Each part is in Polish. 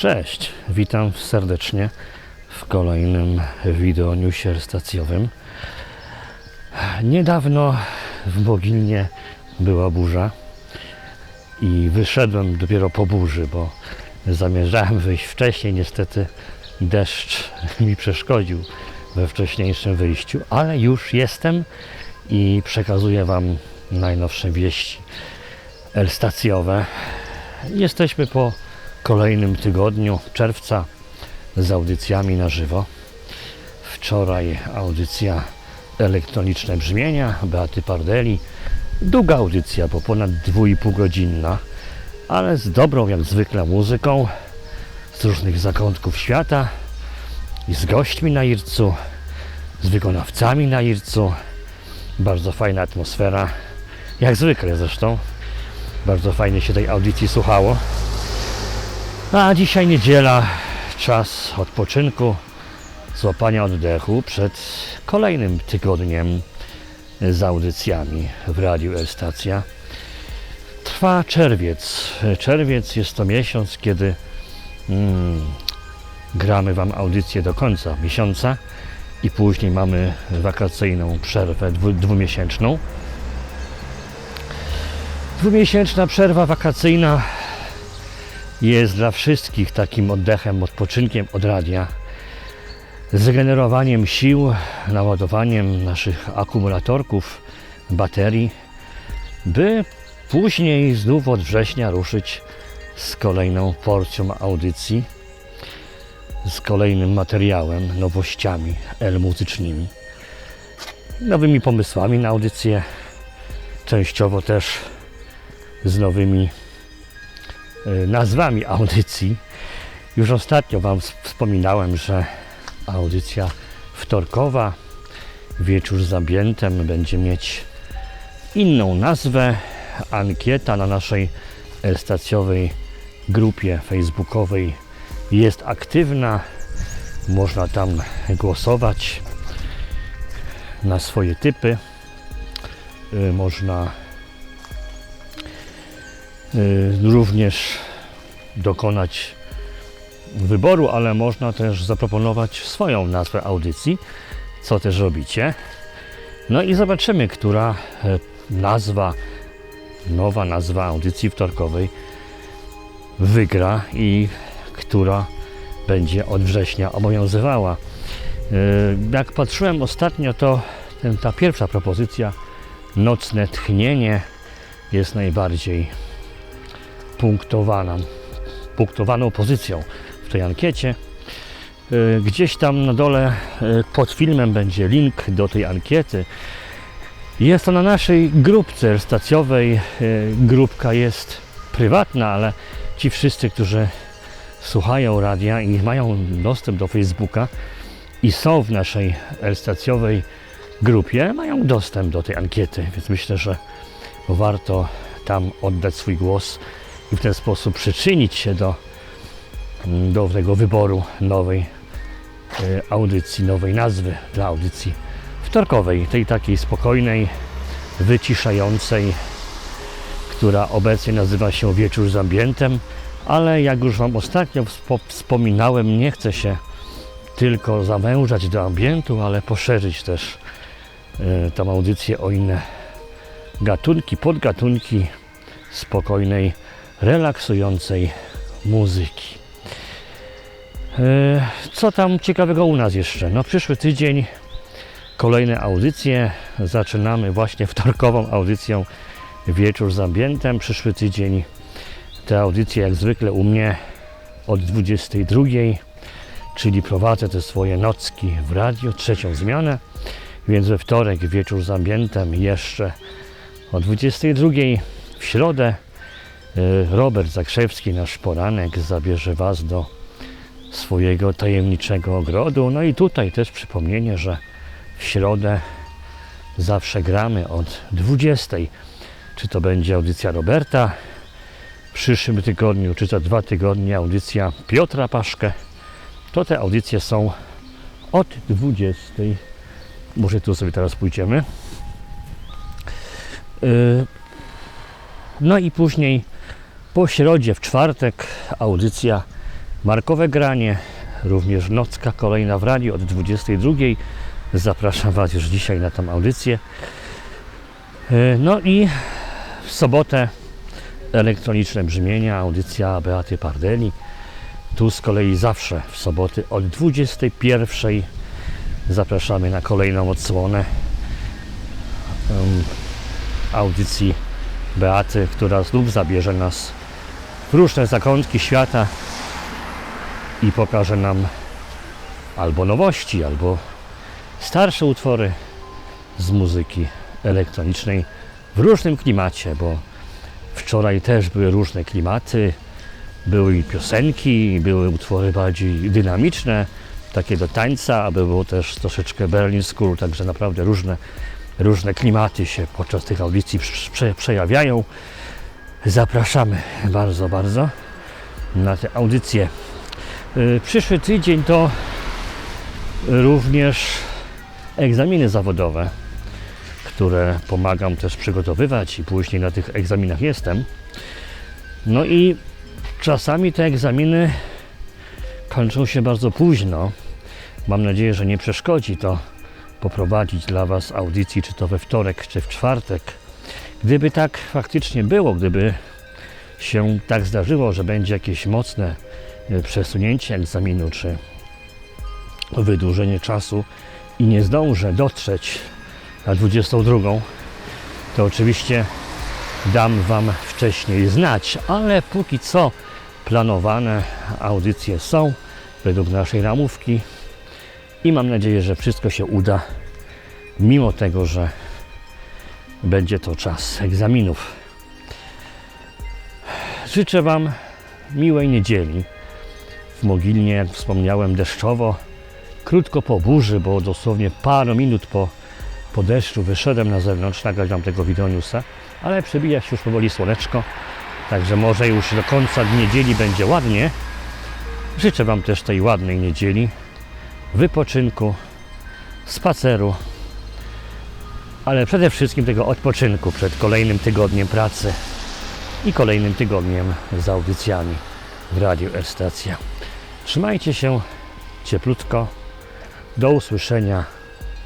Cześć, witam serdecznie w kolejnym wideo newsie stacjowym. Niedawno w Mogilnie była burza i wyszedłem dopiero po burzy, bo zamierzałem wyjść wcześniej. Niestety deszcz mi przeszkodził we wcześniejszym wyjściu, ale już jestem i przekazuję Wam najnowsze wieści stacjowe. Jesteśmy po kolejnym tygodniu czerwca z audycjami na żywo. Wczoraj audycja elektroniczne brzmienia Beaty Pardeli. Długa audycja, bo ponad 2,5 godzinna, ale z dobrą jak zwykle muzyką z różnych zakątków świata i z gośćmi na Ircu, z wykonawcami na Ircu. Bardzo fajna atmosfera, jak zwykle zresztą. Bardzo fajnie się tej audycji słuchało. A dzisiaj niedziela, czas odpoczynku, złapania oddechu przed kolejnym tygodniem z audycjami w Radiu Elstacja. Trwa czerwiec. Czerwiec jest to miesiąc, kiedy mm, gramy Wam audycję do końca miesiąca i później mamy wakacyjną przerwę dwu, dwumiesięczną. Dwumiesięczna przerwa wakacyjna jest dla wszystkich takim oddechem, odpoczynkiem od radia, zregenerowaniem sił, naładowaniem naszych akumulatorków, baterii, by później znów od września ruszyć z kolejną porcją audycji, z kolejnym materiałem, nowościami el-muzycznymi, nowymi pomysłami na audycję, częściowo też z nowymi nazwami audycji. Już ostatnio Wam wspominałem, że audycja wtorkowa, wieczór z będzie mieć inną nazwę. Ankieta na naszej stacjowej grupie facebookowej jest aktywna. Można tam głosować na swoje typy. Y, Można również dokonać wyboru, ale można też zaproponować swoją nazwę audycji, co też robicie. No i zobaczymy, która e, nazwa, nowa nazwa audycji wtorkowej wygra i która będzie od września obowiązywała. E, Jak patrzyłem ostatnio, to ta pierwsza propozycja, nocne tchnienie, jest najbardziej punktowana, punktowaną pozycją w tej ankiecie. Y, Gdzieś tam na dole y, pod filmem będzie link do tej ankiety. Jest to na naszej grupce stacjowej. Y, Grupka jest prywatna, ale ci wszyscy, którzy słuchają radia i mają dostęp do Facebooka i są w naszej stacjowej grupie, mają dostęp do tej ankiety, więc myślę, że warto tam oddać swój głos i w ten sposób przyczynić się do do tego wyboru nowej e, audycji, nowej nazwy dla audycji wtorkowej, tej takiej spokojnej, wyciszającej, która obecnie nazywa się Wieczór z ambientem, ale jak już Wam ostatnio wspo- wspominałem, nie chcę się tylko zawężać do ambientu, ale poszerzyć też e, tą audycję o inne gatunki, podgatunki spokojnej, relaksującej muzyki. E, Co tam ciekawego u nas jeszcze? No przyszły tydzień kolejne audycje. Zaczynamy właśnie wtorkową audycją Wieczór z ambientem. Przyszły tydzień te audycje jak zwykle u mnie od 22, czyli prowadzę te swoje nocki w radio, trzecią zmianę, więc we wtorek Wieczór z ambientem jeszcze o 22 w środę Robert Zakrzewski, nasz poranek, zabierze Was do swojego tajemniczego ogrodu. No i tutaj też przypomnienie, że w środę zawsze gramy od 20. Czy to będzie audycja Roberta w przyszłym tygodniu, czy za dwa tygodnie audycja Piotra Paszkę, to te audycje są od 20. Może tu sobie teraz pójdziemy. Yy, No i później po środzie w czwartek audycja markowe granie, również nocka kolejna w radiu od 22. Zapraszam Was już dzisiaj na tą audycję. E, No i w sobotę elektroniczne brzmienia, audycja Beaty Pardeli. Tu z kolei zawsze w soboty od 21 zapraszamy na kolejną odsłonę audycji Beaty, która znów zabierze nas różne zakątki świata i pokaże nam albo nowości, albo starsze utwory z muzyki elektronicznej w różnym klimacie, bo wczoraj też były różne klimaty, były i piosenki, były utwory bardziej dynamiczne, takie do tańca, a było też troszeczkę Berlin School, także naprawdę różne, różne klimaty się podczas tych audycji prze- prze- przejawiają. Zapraszamy bardzo, bardzo na te audycje. Y, Przyszły tydzień to również egzaminy zawodowe, które pomagam też przygotowywać i później na tych egzaminach jestem. No i czasami te egzaminy kończą się bardzo późno. Mam nadzieję, że nie przeszkodzi to poprowadzić dla Was audycji, czy to we wtorek, czy w czwartek. Gdyby tak faktycznie było, gdyby się tak zdarzyło, że będzie jakieś mocne e, przesunięcie egzaminu, czy wydłużenie czasu i nie zdążę dotrzeć na 22, to oczywiście dam Wam wcześniej znać, ale póki co planowane audycje są według naszej ramówki i mam nadzieję, że wszystko się uda, mimo tego, że będzie to czas egzaminów. Życzę Wam miłej niedzieli. W Mogilnie, wspomniałem, deszczowo, krótko po burzy, bo dosłownie parę minut po, po deszczu wyszedłem na zewnątrz, nagrać Wam tego wideoniusa, ale przebija się już powoli słoneczko, także może już do końca niedzieli będzie ładnie. Życzę Wam też tej ładnej niedzieli, wypoczynku, spaceru, ale przede wszystkim tego odpoczynku przed kolejnym tygodniem pracy i kolejnym tygodniem z audycjami w Radiu R-Stacja. Trzymajcie się cieplutko. Do usłyszenia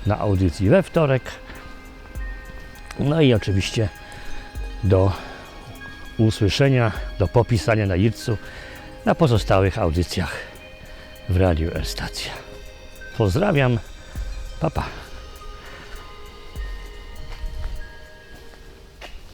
na audycji we wtorek. No i oczywiście do usłyszenia, do popisania na Ircu na pozostałych audycjach w Radiu R-Stacja. Pozdrawiam. Pa, pa.